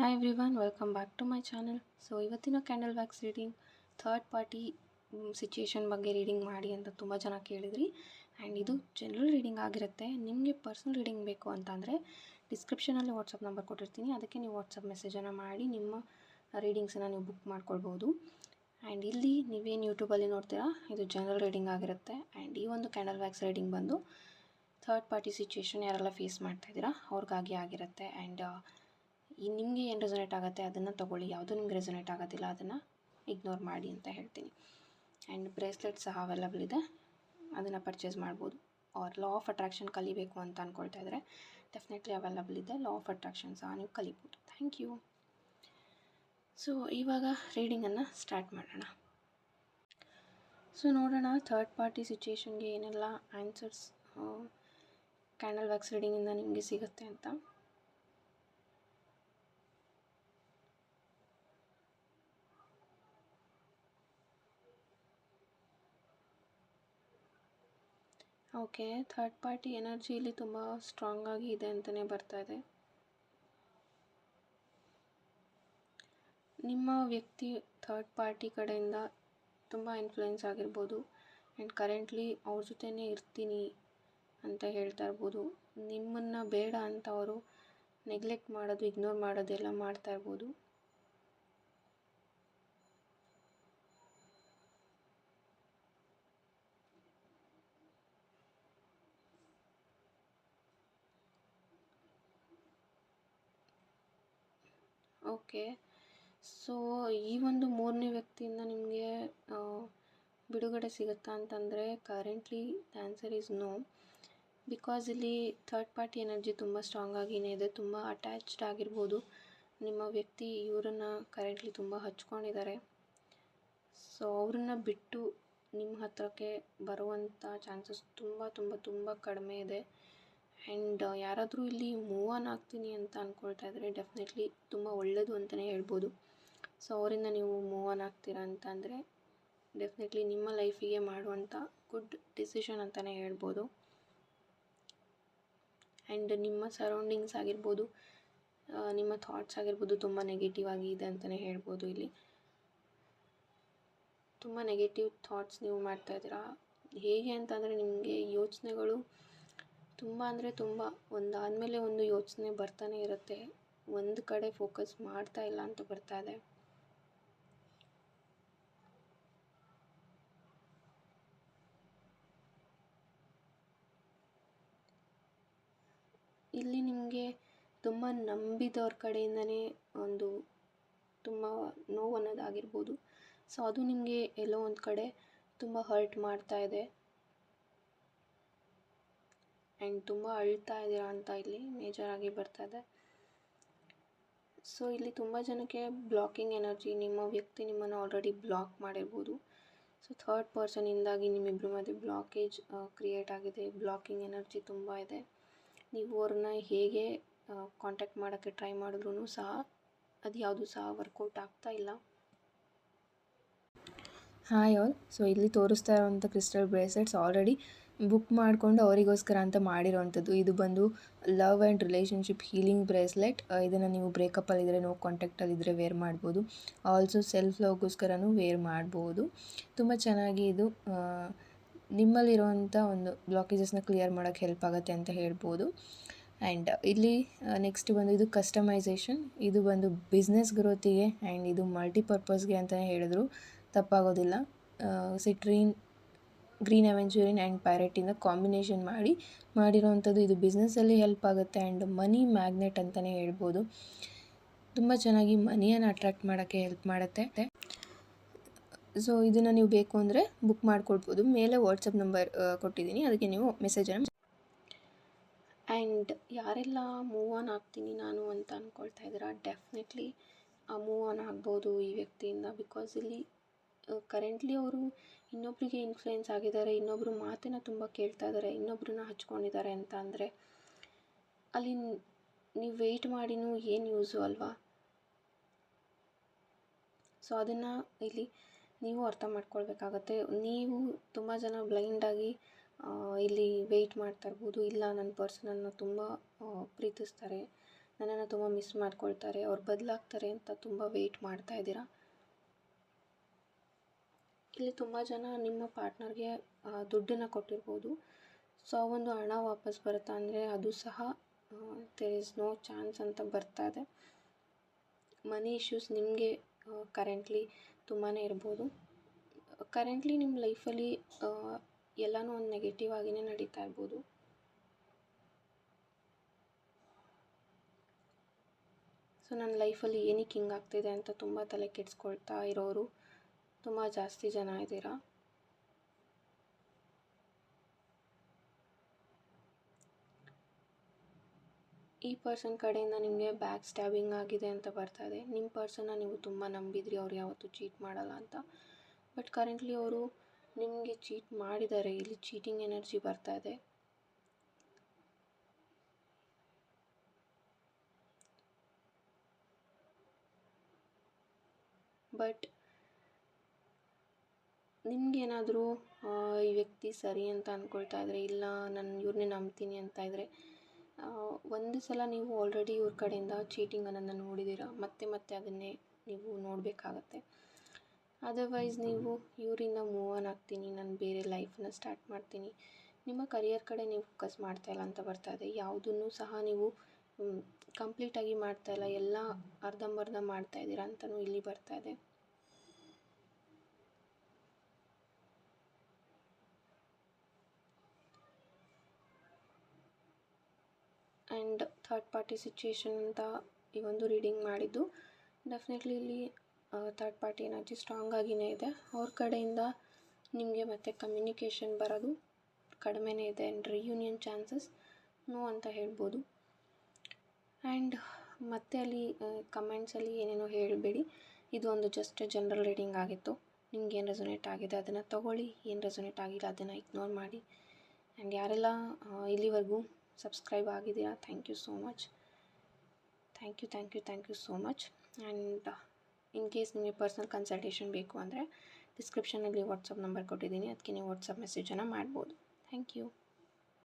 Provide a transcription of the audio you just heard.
Hi everyone welcome back to my channel so ಇವತ್ತಿನ candle wax reading third party situation ಬಗ್ಗೆ reading ಮಾಡಿ ಅಂತ ತುಂಬ ಜನ ಕೇಳಿದ್ರಿ. ಆ್ಯಂಡ್ ಇದು ಜನರಲ್ ರೀಡಿಂಗ್ ಆಗಿರುತ್ತೆ. ನಿಮಗೆ ಪರ್ಸ್ನಲ್ ರೀಡಿಂಗ್ ಬೇಕು ಅಂತಂದರೆ ಡಿಸ್ಕ್ರಿಪ್ಷನಲ್ಲಿ ವಾಟ್ಸಪ್ ನಂಬರ್ ಕೊಟ್ಟಿರ್ತೀನಿ. ಅದಕ್ಕೆ ನೀವು ವಾಟ್ಸಪ್ ಮೆಸೇಜನ್ನು ಮಾಡಿ, ನಿಮ್ಮ ರೀಡಿಂಗ್ಸನ್ನು ನೀವು ಬುಕ್ ಮಾಡ್ಕೊಳ್ಬೋದು. ಆ್ಯಂಡ್ ಇಲ್ಲಿ ನೀವೇನು ಯೂಟ್ಯೂಬಲ್ಲಿ ನೋಡ್ತೀರಾ, ಇದು ಜನರಲ್ ರೀಡಿಂಗ್ ಆಗಿರುತ್ತೆ. ಆ್ಯಂಡ್ ಈ ಒಂದು ಕ್ಯಾಂಡಲ್ ವ್ಯಾಕ್ಸ್ ರೀಡಿಂಗ್ ಬಂದು ಥರ್ಡ್ ಪಾರ್ಟಿ ಸಿಚುಯೇಷನ್ ಯಾರೆಲ್ಲ ಫೇಸ್ ಮಾಡ್ತಾ ಇದ್ದೀರಾ, ಅವ್ರಿಗಾಗಿ ಆಗಿರುತ್ತೆ. ಆ್ಯಂಡ್ ಈ ನಿಮಗೆ ಏನು ರೆಸೊನೇಟ್ ಆಗುತ್ತೆ ಅದನ್ನು ತೊಗೊಳ್ಳಿ. ಯಾವುದು ನಿಮ್ಗೆ ರೆಸೊನೇಟ್ ಆಗೋದಿಲ್ಲ ಅದನ್ನು ಇಗ್ನೋರ್ ಮಾಡಿ ಅಂತ ಹೇಳ್ತೀನಿ. ಆ್ಯಂಡ್ ಬ್ರೇಸ್ಲೆಟ್ ಸಹ ಅವೈಲಬಲ್ ಇದೆ. ಅದನ್ನು ಪರ್ಚೇಸ್ ಮಾಡ್ಬೋದು. ಆರ್ ಲಾ ಆಫ್ ಅಟ್ರಾಕ್ಷನ್ ಕಲಿಬೇಕು ಅಂತ ಅಂದ್ಕೊಳ್ತಾ ಇದ್ದರೆ ಡೆಫಿನೆಟ್ಲಿ ಅವೈಲಬಲ್ ಇದೆ. ಲಾ ಆಫ್ ಅಟ್ರಾಕ್ಷನ್ ಸಹ ನೀವು ಕಲಿಬೋದು. ಥ್ಯಾಂಕ್ ಯು ಸೊ ಇವಾಗ ರೀಡಿಂಗನ್ನು ಸ್ಟಾರ್ಟ್ ಮಾಡೋಣ. ಸೊ ನೋಡೋಣ ಥರ್ಡ್ ಪಾರ್ಟಿ ಸಿಚುಯೇಷನ್ಗೆ ಏನೆಲ್ಲ ಆನ್ಸರ್ಸ್ ಕ್ಯಾಂಡಲ್ ವ್ಯಾಕ್ಸ್ ರೀಡಿಂಗಿಂದ ನಿಮಗೆ ಸಿಗುತ್ತೆ ಅಂತ. ಓಕೆ ಥರ್ಡ್ ಪಾರ್ಟಿ ಎನರ್ಜಿ ಇಲ್ಲಿ ತುಂಬ ಸ್ಟ್ರಾಂಗ್ ಆಗಿ ಇದೆ ಅಂತಲೇ ಬರ್ತಾ ಇದೆ. ನಿಮ್ಮ ವ್ಯಕ್ತಿ ಥರ್ಡ್ ಪಾರ್ಟಿ ಕಡೆಯಿಂದ ತುಂಬ ಇನ್ಫ್ಲುಯೆನ್ಸ್ ಆಗಿರ್ಬೋದು ಆ್ಯಂಡ್ ಕರೆಂಟ್ಲಿ ಅವ್ರ ಜೊತೆನೇ ಇರ್ತೀನಿ ಅಂತ ಹೇಳ್ತಾ ಇರ್ಬೋದು. ನಿಮ್ಮನ್ನು ಬೇಡ ಅಂತ ಅವರು ನೆಗ್ಲೆಕ್ಟ್ ಮಾಡೋದು ಇಗ್ನೋರ್ ಮಾಡೋದೆಲ್ಲ ಮಾಡ್ತಾ ಇರ್ಬೋದು. ಓಕೆ. ಸೊ, ಈ ಒಂದು ಮೂರನೇ ವ್ಯಕ್ತಿಯಿಂದ ನಿಮಗೆ ಬಿಡುಗಡೆ ಸಿಗುತ್ತಾ ಅಂತಂದರೆ currently the answer is no because ಇಲ್ಲಿ ಥರ್ಡ್ ಪಾರ್ಟಿ ಎನರ್ಜಿ ತುಂಬ ಸ್ಟ್ರಾಂಗ್ ಆಗಿನೇ ಇದೆ, ತುಂಬ ಅಟ್ಯಾಚ್ಡ್ ಆಗಿರ್ಬೋದು. ನಿಮ್ಮ ವ್ಯಕ್ತಿ ಇವರನ್ನು ಕರೆಂಟ್ಲಿ ತುಂಬ ಹಚ್ಕೊಂಡಿದ್ದಾರೆ. ಸೊ ಅವ್ರನ್ನ ಬಿಟ್ಟು ನಿಮ್ಮ ಹತ್ರಕ್ಕೆ ಬರುವಂಥ ಚಾನ್ಸಸ್ ತುಂಬ ತುಂಬ ತುಂಬ ಕಡಿಮೆ ಇದೆ. ಆ್ಯಂಡ್ ಯಾರಾದರೂ ಇಲ್ಲಿ ಮೂವ್ ಆನ್ ಆಗ್ತೀನಿ ಅಂತ ಅಂದ್ಕೊಳ್ತಾ ಇದ್ದರೆ ಡೆಫಿನೆಟ್ಲಿ ತುಂಬ ಒಳ್ಳೆಯದು ಅಂತಲೇ ಹೇಳ್ಬೋದು. ಸೊ, ಅವರಿಂದ ನೀವು ಮೂವ್ ಆನ್ ಆಗ್ತೀರಾ ಅಂತ ಅಂದರೆ ಡೆಫಿನೆಟ್ಲಿ ನಿಮ್ಮ ಲೈಫಿಗೆ ಮಾಡುವಂಥ ಗುಡ್ ಡಿಸಿಷನ್ ಅಂತಲೇ ಹೇಳ್ಬೋದು. ಆ್ಯಂಡ್ ನಿಮ್ಮ ಸರೌಂಡಿಂಗ್ಸ್ ಆಗಿರ್ಬೋದು ನಿಮ್ಮ ಥಾಟ್ಸ್ ಆಗಿರ್ಬೋದು ತುಂಬ ನೆಗೆಟಿವ್ ಆಗಿ ಇದೆ ಅಂತಲೇ ಹೇಳ್ಬೋದು ಇಲ್ಲಿ. ತುಂಬ ನೆಗೆಟಿವ್ ಥಾಟ್ಸ್ ನೀವು ಮಾಡ್ತಾ ಇದ್ದೀರಾ? ಹೇಗೆ ಅಂತಂದರೆ ನಿಮಗೆ ಯೋಚನೆಗಳು ತುಂಬ ಅಂದರೆ ತುಂಬ. ಒಂದಾದಮೇಲೆ ಒಂದು ಯೋಚನೆ ಬರ್ತಾನೆ ಇರುತ್ತೆ. ಒಂದು ಕಡೆ ಫೋಕಸ್ ಮಾಡ್ತಾ ಇಲ್ಲ ಅಂತ ಬರ್ತಾ ಇದೆ. ಇಲ್ಲಿ ನಿಮಗೆ ತುಂಬ ನಂಬಿದವ್ರ ಕಡೆಯಿಂದನೇ ಒಂದು ತುಂಬ ನೋವು ಅನ್ನೋದಾಗಿರ್ಬೋದು ಸೊ ಅದು ನಿಮಗೆ ಎಲ್ಲೋ ಒಂದು ಕಡೆ ತುಂಬ ಹರ್ಟ್ ಮಾಡ್ತಾ ಇದೆ. ಆ್ಯಂಡ್ ತುಂಬ ಅಳ್ತಾ ಇದ್ದೀರಾ ಅಂತ ಇಲ್ಲಿ ಮೇಜರಾಗಿ ಬರ್ತಾ ಇದೆ. ಸೊ, ಇಲ್ಲಿ ತುಂಬ ಜನಕ್ಕೆ ಬ್ಲಾಕಿಂಗ್ ಎನರ್ಜಿ, ನಿಮ್ಮ ವ್ಯಕ್ತಿ ನಿಮ್ಮನ್ನು ಆಲ್ರೆಡಿ ಬ್ಲಾಕ್ ಮಾಡಿರ್ಬೋದು. ಸೊ, ಥರ್ಡ್ ಪರ್ಸನಿಂದಾಗಿ ನಿಮ್ಮಿಬ್ಬರ ಮಧ್ಯೆ ಬ್ಲಾಕೇಜ್ ಕ್ರಿಯೇಟ್ ಆಗಿದೆ. ಬ್ಲಾಕಿಂಗ್ ಎನರ್ಜಿ ತುಂಬ ಇದೆ. ನೀವು ಅವ್ರನ್ನ ಹೇಗೆ ಕಾಂಟ್ಯಾಕ್ಟ್ ಮಾಡೋಕ್ಕೆ ಟ್ರೈ ಮಾಡಿದ್ರೂ ಸಹ ಅದು ಯಾವುದು ಸಹ ವರ್ಕೌಟ್ ಆಗ್ತಾ ಇಲ್ಲ. Hi all. ಸೊ, ಇಲ್ಲಿ ತೋರಿಸ್ತಾ ಇರುವಂಥ ಕ್ರಿಸ್ಟಲ್ ಬ್ರೇಸ್ಲೆಟ್ಸ್ ಆಲ್ರೆಡಿ ಬುಕ್ ಮಾಡಿಕೊಂಡು ಅವರಿಗೋಸ್ಕರ ಅಂತ ಮಾಡಿರೋವಂಥದ್ದು ಇದು ಬಂದು love and relationship healing bracelet ಇದನ್ನು ನೀವು ಬ್ರೇಕಪ್ಪಲ್ಲಿದ್ದರೆ ನೋ ಕಾಂಟ್ಯಾಕ್ಟಲ್ಲಿದ್ದರೆ ವೇರ್ ಮಾಡ್ಬೋದು. ಆಲ್ಸೋ ಸೆಲ್ಫ್ ಲವ್ಗೋಸ್ಕರನೂ ವೇರ್ ಮಾಡ್ಬೋದು. ತುಂಬ ಚೆನ್ನಾಗಿ ಇದು ನಿಮ್ಮಲ್ಲಿರುವಂಥ ಒಂದು ಬ್ಲಾಕೇಜಸ್ನ ಕ್ಲಿಯರ್ ಮಾಡೋಕ್ಕೆ ಹೆಲ್ಪ್ ಆಗುತ್ತೆ ಅಂತ ಹೇಳ್ಬೋದು. ಆ್ಯಂಡ್ ಇಲ್ಲಿ ನೆಕ್ಸ್ಟ್ ಬಂದು ಇದು ಕಸ್ಟಮೈಸೇಷನ್ ಇದು ಬಂದು ಬಿಸ್ನೆಸ್ ಗ್ರೋತಿಗೆ ಆ್ಯಂಡ್ ಇದು ಮಲ್ಟಿಪರ್ಪಸ್ಗೆ ಅಂತಲೇ ಹೇಳಿದ್ರು. ತಪ್ಪಾಗೋದಿಲ್ಲ. ಸಿಟ್ರೀನ್ ಗ್ರೀನ್ ಅವೆಂಚೂರಿನ್ ಆ್ಯಂಡ್ ಪ್ಯಾರೆಟಿಂದ ಕಾಂಬಿನೇಷನ್ ಮಾಡಿ ಮಾಡಿರೋವಂಥದ್ದು ಇದು ಬಿಸ್ನೆಸ್ಸಲ್ಲಿ ಹೆಲ್ಪ್ ಆಗುತ್ತೆ ಆ್ಯಂಡ್ ಮನಿ ಮ್ಯಾಗ್ನೆಟ್ ಅಂತಲೇ ಹೇಳ್ಬೋದು. ತುಂಬ ಚೆನ್ನಾಗಿ ಮನಿಯನ್ನು ಅಟ್ರ್ಯಾಕ್ಟ್ ಮಾಡೋಕ್ಕೆ ಹೆಲ್ಪ್ ಮಾಡುತ್ತೆ. ಸೊ ಇದನ್ನು ನೀವು ಬೇಕು ಅಂದರೆ ಬುಕ್ ಮಾಡಿಕೊಡ್ಬೋದು ಮೇಲೆ ವಾಟ್ಸಪ್ ನಂಬರ್ ಕೊಟ್ಟಿದ್ದೀನಿ. ಅದಕ್ಕೆ ನೀವು ಮೆಸೇಜನ್ನು ಆ್ಯಂಡ್ ಯಾರೆಲ್ಲ ಮೂವ್ ಆನ್ ಆಗ್ತೀನಿ ನಾನು ಅಂತ ಅಂದ್ಕೊಳ್ತಾ ಇದ್ದೀರಾ, ಡೆಫಿನೆಟ್ಲಿ ಮೂವ್ ಆನ್ ಆಗ್ಬೋದು ಈ ವ್ಯಕ್ತಿಯಿಂದ. ಬಿಕಾಸ್ ಇಲ್ಲಿ ಕರೆಂಟ್ಲಿ ಅವರು ಇನ್ನೊಬ್ಬರಿಗೆ ಇನ್ಫ್ಲುಯೆನ್ಸ್ ಆಗಿದ್ದಾರೆ ಇನ್ನೊಬ್ಬರು ಮಾತನ್ನು ತುಂಬ ಕೇಳ್ತಾ ಇದ್ದಾರೆ ಇನ್ನೊಬ್ಬರನ್ನ ಹಚ್ಕೊಂಡಿದ್ದಾರೆ ಅಂತ ಅಂದರೆ, ಅಲ್ಲಿ ನೀವು ವೆಯ್ಟ್ ಮಾಡಿನೂ ಏನು ಯೂಸು ಅಲ್ವಾ? ಸೊ ಅದನ್ನು ಇಲ್ಲಿ ನೀವು ಅರ್ಥ ಮಾಡ್ಕೊಳ್ಬೇಕಾಗತ್ತೆ. ನೀವು ತುಂಬ ಜನ ಬ್ಲೈಂಡಾಗಿ ಇಲ್ಲಿ ವೆಯ್ಟ್ ಮಾಡ್ತಾ ಇರ್ಬೋದು. ಇಲ್ಲ ನನ್ನ ಪರ್ಸನನ್ನು ತುಂಬ ಪ್ರೀತಿಸ್ತಾರೆ. ನನ್ನನ್ನು ತುಂಬ ಮಿಸ್ ಮಾಡ್ಕೊಳ್ತಾರೆ. ಅವ್ರು ಬದಲಾಗ್ತಾರೆ ಅಂತ ತುಂಬ ವೆಯ್ಟ್ ಮಾಡ್ತಾ ಇದ್ದೀರಾ? ಇಲ್ಲಿ ತುಂಬ ಜನ ನಿಮ್ಮ ಪಾರ್ಟ್ನರ್ಗೆ ದುಡ್ಡನ್ನು ಕೊಟ್ಟಿರ್ಬೋದು. ಸೊ, ಒಂದು ಹಣ ವಾಪಸ್ ಬರುತ್ತಾ ಅಂದರೆ ಅದು ಸಹ ದೇರ್ ಇಸ್ ನೋ ಚಾನ್ಸ್ ಅಂತ ಬರ್ತಾ ಇದೆ. ಮನಿ ಇಶ್ಯೂಸ್ ನಿಮಗೆ ಕರೆಂಟ್ಲಿ ತುಂಬಾ ಇರ್ಬೋದು. ಕರೆಂಟ್ಲಿ ನಿಮ್ಮ ಲೈಫಲ್ಲಿ ಎಲ್ಲನೂ ಒಂದು ನೆಗೆಟಿವ್ ಆಗಿಯೇ ನಡೀತಾ ಇರ್ಬೋದು. ಸೊ ನನ್ನ ಲೈಫಲ್ಲಿ ಏನಕ್ಕೆ ಹಿಂಗಾಗ್ತಿದೆ ಅಂತ ತುಂಬ ತಲೆ ಕೆಡಿಸ್ಕೊಳ್ತಾ ಇರೋರು ತುಂಬ ಜಾಸ್ತಿ ಜನ ಇದ್ದೀರಾ? ಈ ಪರ್ಸನ್ ಕಡೆಯಿಂದ ನಿಮಗೆ ಬ್ಯಾಕ್ ಸ್ಟ್ಯಾಬಿಂಗ್ ಆಗಿದೆ ಅಂತ ಬರ್ತಾ ಇದೆ. ನಿಮ್ಮ ಪರ್ಸನ್ನ ನೀವು ತುಂಬ ನಂಬಿದ್ರಿ, ಅವ್ರು ಯಾವತ್ತೂ ಚೀಟ್ ಮಾಡಲ್ಲ ಅಂತ. ಬಟ್ ಕರೆಂಟ್ಲಿ ಅವರು ನಿಮಗೆ ಚೀಟ್ ಮಾಡಿದ್ದಾರೆ. ಇಲ್ಲಿ ಚೀಟಿಂಗ್ ಎನರ್ಜಿ ಬರ್ತಾ ಇದೆ. ಬಟ್ ನಿಮಗೇನಾದರೂ ಈ ವ್ಯಕ್ತಿ ಸರಿ ಅಂತ ಅಂದ್ಕೊಳ್ತಾ ಇದ್ದರೆ ಇಲ್ಲ ನಾನು ಇವ್ರನ್ನೇ ನಂಬ್ತೀನಿ ಅಂತ ಇದ್ದರೆ ಒಂದು ಸಲ ನೀವು ಆಲ್ರೆಡಿ ಇವ್ರ ಕಡೆಯಿಂದ ಚೀಟಿಂಗ್ ಅನ್ನೋದನ್ನ ನೋಡಿದ್ದೀರ ಮತ್ತೆ ಮತ್ತೆ ಅದನ್ನೇ ನೀವು ನೋಡಬೇಕಾಗತ್ತೆ. ಅದರ್ವೈಸ್ ನೀವು ಇವರಿಂದ ಮೂವ್ ಆನ್ ಆಗ್ತೀನಿ, ನಾನು ಬೇರೆ ಲೈಫನ್ನ ಸ್ಟಾರ್ಟ್ ಮಾಡ್ತೀನಿ. ನಿಮ್ಮ ಕರಿಯರ್ ಕಡೆ ನೀವು ಫೋಕಸ್ ಮಾಡ್ತಾ ಇಲ್ಲ ಅಂತ ಬರ್ತಾ ಇದೆ. ಯಾವುದನ್ನು ಸಹ ನೀವು ಕಂಪ್ಲೀಟಾಗಿ ಮಾಡ್ತಾ ಇಲ್ಲ, ಎಲ್ಲ ಅರ್ಧಂಬರ್ಧ ಮಾಡ್ತಾ ಇದ್ದೀರಾ ಅಂತಲೂ ಇಲ್ಲಿ ಬರ್ತಾ ಇದೆ. ಆ್ಯಂಡ್ ಥರ್ಡ್ ಪಾರ್ಟಿ ಸಿಚುಯೇಷನ್ ಅಂತ ಈ ಒಂದು ರೀಡಿಂಗ್ ಮಾಡಿದ್ದು. ಡೆಫಿನೆಟ್ಲಿ ಇಲ್ಲಿ ಥರ್ಡ್ ಪಾರ್ಟಿ ಎನರ್ಜಿ ಸ್ಟ್ರಾಂಗ್ ಆಗಿಯೇ ಇದೆ. ಅವ್ರ ಕಡೆಯಿಂದ ನಿಮಗೆ ಮತ್ತೆ ಕಮ್ಯುನಿಕೇಷನ್ ಬರೋದು ಕಡಿಮೆನೇ ಇದೆ ಆ್ಯಂಡ್ ರಿಯೂನಿಯನ್ ಚಾನ್ಸಸ್ ನೋ ಅಂತ ಹೇಳ್ಬೋದು. ಆ್ಯಂಡ್ ಮತ್ತೆ ಅಲ್ಲಿ ಕಮೆಂಟ್ಸಲ್ಲಿ ಏನೇನೋ ಹೇಳಬೇಡಿ. ಇದು ಒಂದು ಜಸ್ಟ್ ಜನರಲ್ ರೀಡಿಂಗ್ ಆಗಿತ್ತು. ನಿಮ್ಗೆ ಏನು ರೆಸೊನೇಟ್ ಆಗಿದೆ ಅದನ್ನು ತೊಗೊಳ್ಳಿ, ಏನು ರೆಸೊನೇಟ್ ಆಗಿಲ್ಲ ಅದನ್ನು ಇಗ್ನೋರ್ ಮಾಡಿ. ಆ್ಯಂಡ್ ಯಾರೆಲ್ಲ ಇಲ್ಲಿವರೆಗೂ ಸಬ್ಸ್ಕ್ರೈಬ್ ಆಗಿದ್ದೀರಾ thank you so much thank you thank you thank you so much and in case ನಿಮಗೆ ಪರ್ಸ್ನಲ್ ಕನ್ಸಲ್ಟೇಷನ್ ಬೇಕು ಅಂದರೆ ಡಿಸ್ಕ್ರಿಪ್ಷನಲ್ಲಿ ವಾಟ್ಸಪ್ ನಂಬರ್ ಕೊಟ್ಟಿದ್ದೀನಿ. ಅದಕ್ಕೆ ನೀವು ವಾಟ್ಸಪ್ ಮೆಸೇಜನ್ನು ಮಾಡ್ಬೋದು. Thank you